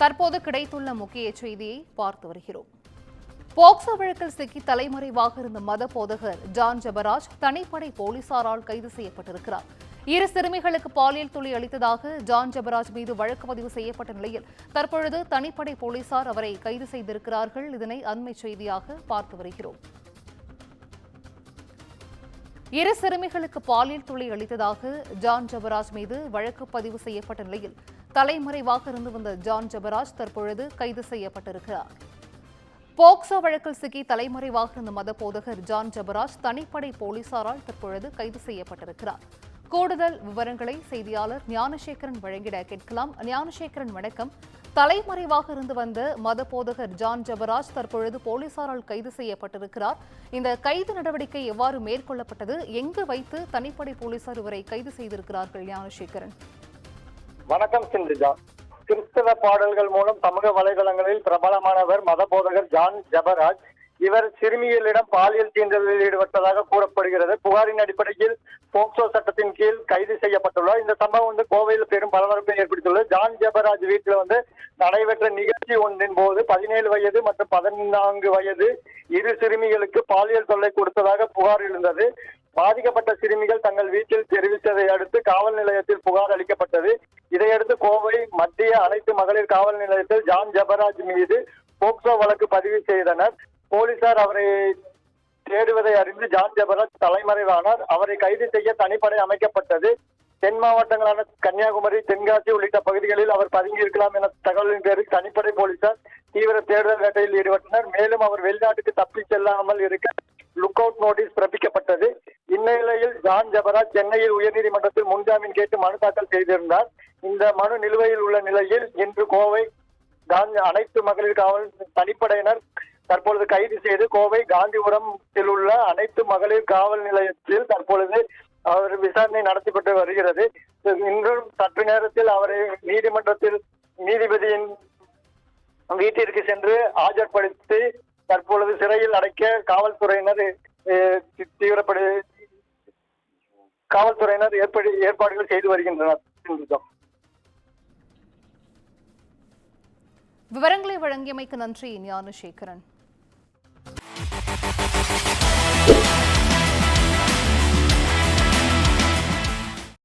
தற்போது கிடைத்துள்ள முக்கிய செய்தியை பார்த்து வருகிறோம். போக்சோ வழக்கில் சிக்கி தலைமறைவாக இருந்த மத போதகர் ஜான் ஜெபராஜ் தனிப்படை போலீசாரால் கைது செய்யப்பட்டிருக்கிறார். இரு சிறுமிகளுக்கு பாலியல் துளி அளித்ததாக ஜான் ஜெபராஜ் மீது வழக்கு பதிவு செய்யப்பட்ட நிலையில் தற்பொழுது தனிப்படை போலீசார் அவரை கைது செய்திருக்கிறார்கள். இதனை அண்மை செய்தியாக பார்த்து வருகிறோம். இரு சிறுமிகளுக்கு பாலியல் துளி அளித்ததாக ஜான் ஜபராஜ் மீது வழக்கு பதிவு செய்யப்பட்ட நிலையில் தலைமறைவாக இருந்து வந்த ஜான் ஜபராஜ் தற்பொழுது கைது செய்யப்பட்டிருக்கிறார். போக்சோ வழக்கில் சிக்கி தலைமறைவாக இருந்த மத போதகர் ஜான் ஜபராஜ் தனிப்படை போலீசாரால் தற்பொழுது கைது செய்யப்பட்டிருக்கிறார். கூடுதல் விவரங்களை செய்தியாளர் ஞானசேகரன் வழங்கிட கேட்கலாம். ஞானசேகரன் வணக்கம். தலைமறைவாக இருந்து வந்த மத போதகர் ஜான் ஜபராஜ் தற்பொழுது போலீசாரால் கைது செய்யப்பட்டிருக்கிறார். இந்த கைது நடவடிக்கை எவ்வாறு மேற்கொள்ளப்பட்டது? எங்கு வைத்து தனிப்படை போலீசார் இவரை கைது செய்திருக்கிறார்கள் ஞானசேகரன்? வணக்கம் சிந்திஜா கிறிஸ்தவ பாடல்கள் மூலம் சமூக வலைதளங்களில் பிரபலமானவர் மத போதகர் ஜான் ஜபராஜ். இவர் சிறுமிகளிடம் பாலியல் தீண்டலில் ஈடுபட்டதாக கூறப்படுகிறது. புகாரின் அடிப்படையில் போக்சோ சட்டத்தின் கீழ் கைது செய்யப்பட்டுள்ளார். இந்த சம்பவம் வந்து கோவையில் பெரும் பரபரப்பை ஏற்படுத்தியுள்ளது. ஜான் ஜபராஜ் வீட்டில் வந்து நடைபெற்ற நிகழ்ச்சி ஒன்றின் போது பதினேழு வயது மற்றும் பதினான்கு வயது இரு சிறுமிகளுக்கு பாலியல் தொல்லை கொடுத்ததாக புகார் எழுந்தது. பாதிக்கப்பட்ட சிறுமிகள் தங்கள் வீட்டில் தெரிவித்ததை அடுத்து காவல் நிலையத்தில் புகார் அளிக்கப்பட்டது. இதையடுத்து கோவை மத்திய அனைத்து மகளிர் காவல் நிலையத்தில் ஜான் ஜபராஜ் மீது போக்சோ வழக்கு பதிவு செய்தனர். போலீசார் அவரை தேடுவதை அறிந்து ஜான் ஜபராஜ் தலைமறைவானார். அவரை கைது செய்ய தனிப்படை அமைக்கப்பட்டது. தென் மாவட்டங்களான கன்னியாகுமரி தென்காசி உள்ளிட்ட பகுதிகளில் அவர் பதுங்கியிருக்கலாம் என தகவலின் பேரில் தனிப்படை போலீசார் தீவிர தேடுதல் வேட்டையில் ஈடுபட்டனர். மேலும் அவர் வெளிநாட்டுக்கு தப்பி செல்லாமல் இருக்க லுக் அவுட் நோட்டீஸ் பிறப்பிக்கப்பட்டது. இந்நிலையில் ஜான் ஜபராஜ் சென்னையில் உயர்நீதிமன்றத்தில் முன்ஜாமீன் கேட்டு மனு தாக்கல் செய்திருந்தார். இந்த மனு நிலுவையில் உள்ள நிலையில் இன்று கோவை காந்தி அனைத்து மகளிர் காவல் தனிப்படையினர் தற்பொழுது கைது செய்து கோவை காந்திபுரத்தில் உள்ள அனைத்து மகளிர் காவல் நிலையத்தில் தற்பொழுது அவர் விசாரணை நடத்தப்பட்டு வருகிறது. இன்றும் சற்று நேரத்தில் அவரை நீதிமன்றத்தில் நீதிபதியின் வீட்டிற்கு சென்று ஆஜர்படுத்தி தற்பொழுது சிறையில் அடைக்க காவல்துறையினர் தீவிரப்படு காவல்துறையினர் ஏற்படு ஏற்பாடுகள் செய்து வருகின்றனர். விவரங்களை வழங்கியமைக்கு நன்றி ஞானசேகரன்.